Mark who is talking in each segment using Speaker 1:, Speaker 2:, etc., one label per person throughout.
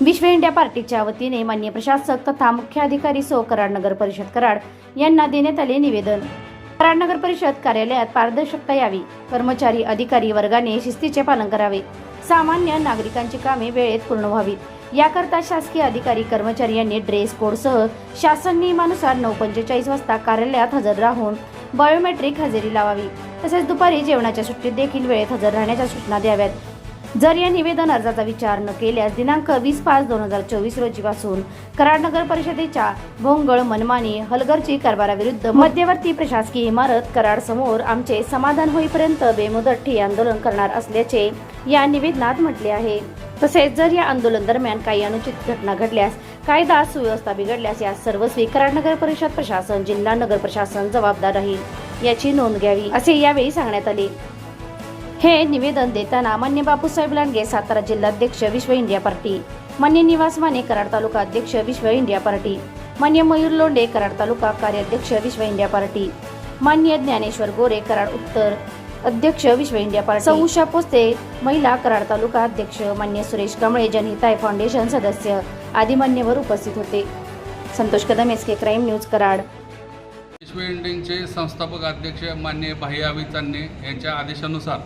Speaker 1: विश्व इंडिया पार्टीच्या वतीने मान्य प्रशासक तथा मुख्य अधिकारी सो कराड नगर परिषद कराड यांना देण्यात आले निवेदन. कराड नगर परिषद कार्यालयात पारदर्शकता यावी कर्मचारी अधिकारी वर्गाने शिस्तीचे पालन करावे सामान्य नागरिकांची कामे वेळेत पूर्ण व्हावीत याकरता शासकीय अधिकारी कर्मचारी यांनी ड्रेस कोडसह शासन नियमानुसार नऊ पंचेचाळीस वाजता कार्यालयात हजर राहून बायोमेट्रिक हजेरी लावावी. तसेच दुपारी जेवणाच्या सुट्टीत देखील वेळेत हजर राहण्याच्या सूचना द्याव्यात. जर या निवेदन अर्जाचा विचार न केल्यास दिनांक वीस पाच दोन हजार चोवीस रोजीपासून कराड नगर परिषदेच्या भोंगळ मनमानी हलगर्जी कारभाराविरुद्ध मध्यवर्ती प्रशासकीय इमारत कराड समोर आमचे समाधान होईपर्यंत बेमुदत ठिय्या आंदोलन करणार असल्याचे या निवेदनात म्हटले आहे. तसेच जर या आंदोलन दरम्यान काही अनुचित घटना घडल्यास कायदा सुव्यवस्था बिघडल्यास या सर्वस्वी कराड नगर परिषद प्रशासन जिल्हा नगर प्रशासन जबाबदार राहील याची नोंद घ्यावी असे यावेळी सांगण्यात आले. हे निवेदन देताना मान्य बापूसाहेब लांडगे सातारा जिल्हाध्यक्ष विश्व इंडिया पार्टी मान्य निवास माने कराड तालुका अध्यक्ष विश्व इंडिया पार्टी मान्य मयूर लोंडे कराड तालुका कार्याध्यक्ष विश्व इंडिया पार्टी मान्य ज्ञानेश्वर गोरे कराड उत्तर अध्यक्ष विश्व इंडिया पार्टी. सौ उषा पोस्ते महिला कराड तालुका अध्यक्ष मान्य सुरेश कांबळे जनहिताय फाउंडेशन सदस्य आदी मान्यवर उपस्थित होते. Santosh Kadam S K crime news Karad.
Speaker 2: Vishwa इंडियनचे संस्थापक अध्यक्ष मान्य भाई चांदणे यांच्या आदेशानुसार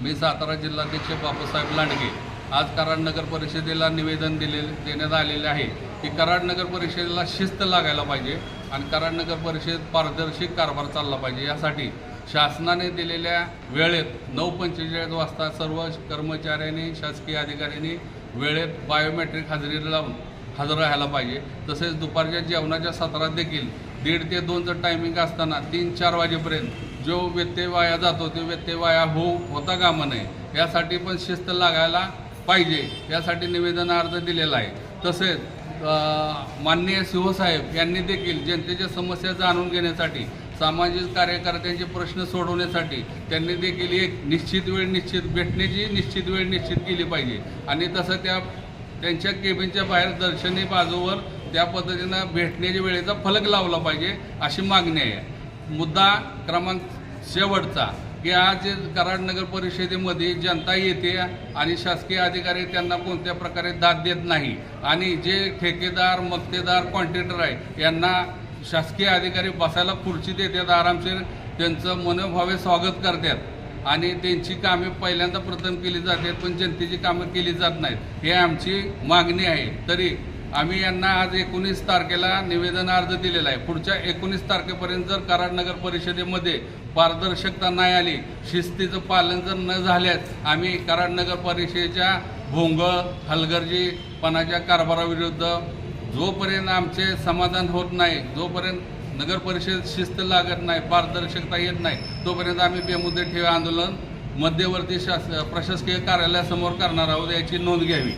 Speaker 2: मी सातारा जिल्हाध्यक्ष बापूसाहेब लांडगे. आज कराड नगर परिषदेला निवेदन दिले देण्यात आलेले आहे की कराड नगर परिषदेला शिस्त लागायला पाहिजे आणि कराड नगर परिषद पारदर्शी कारभार चालला पाहिजे. यासाठी शासनाने दिलेल्या वेळेत नऊ पंचेचाळीस वाजता सर्व कर्मचाऱ्यांनी शासकीय अधिकाऱ्यांनी वेळेत बायोमेट्रिक हजेरी लावून हजर राहायला पाहिजे. तसेच दुपारच्या जेवणाच्या सत्रात देखील दीड ते दोनचं टायमिंग असताना तीन चार वाजेपर्यंत जो व्यत्यय वाया जातो तो व्यत्यय वाया होऊ होता कामा नये यासाठी पण शिस्त लागायला पाहिजे. यासाठी निवेदन अर्ज दिलेला आहे. तसेच माननीय शिवसाहेब यांनी देखील जनतेच्या समस्या जाणून घेण्यासाठी सामाजिक कार्यकर्त्यांचे प्रश्न सोडवण्यासाठी त्यांनी देखील एक निश्चित वेळ निश्चित भेटण्याची निश्चित वेळ निश्चित केली पाहिजे. आणि तसं त्या त्यांच्या केबिनच्या बाहेर दर्शनी बाजूवर त्या पद्धतीनं भेटण्याच्या वेळेचा फलक लावला पाहिजे अशी मागणी आहे. मुद्दा क्रमांक शेवटचा की आज कराड नगर परिषदेमध्ये जनता येते आणि शासकीय अधिकारी त्यांना कोणत्या प्रकारे दाद देत नाही. आणि जे ठेकेदार मक्तेदार कॉन्ट्रॅक्टर आहे यांना शासकीय अधिकारी बसायला खुर्ची देतात आरामशीर त्यांचं मनोभावे स्वागत करतात. आणि त्यांची कामे पहिल्यांदा प्रथम केली जातात पण जनतेची कामं केली जात नाहीत. हे आमची मागणी आहे. तरी आम्ही यांना आज एकोणीस तारखेला निवेदन अर्ज दिलेला आहे. पुढच्या एकोणीस तारखेपर्यंत जर कराड नगर परिषदेमध्ये पारदर्शकता नाही आली शिस्तीचं पालन जर न झाल्यास आम्ही कराड नगर परिषदेच्या भोंगळ हलगर्जीपणाच्या कारभाराविरुद्ध जोपर्यंत आमचे समाधान होत नाही जोपर्यंत नगर परिषद शिस्त लागत नाही पारदर्शकता येत नाही तोपर्यंत आम्ही बेमुदत ठेव आंदोलन मध्यवर्ती शास प्रशासकीय कार्यालयासमोर करणार आहोत याची नोंद घ्यावी.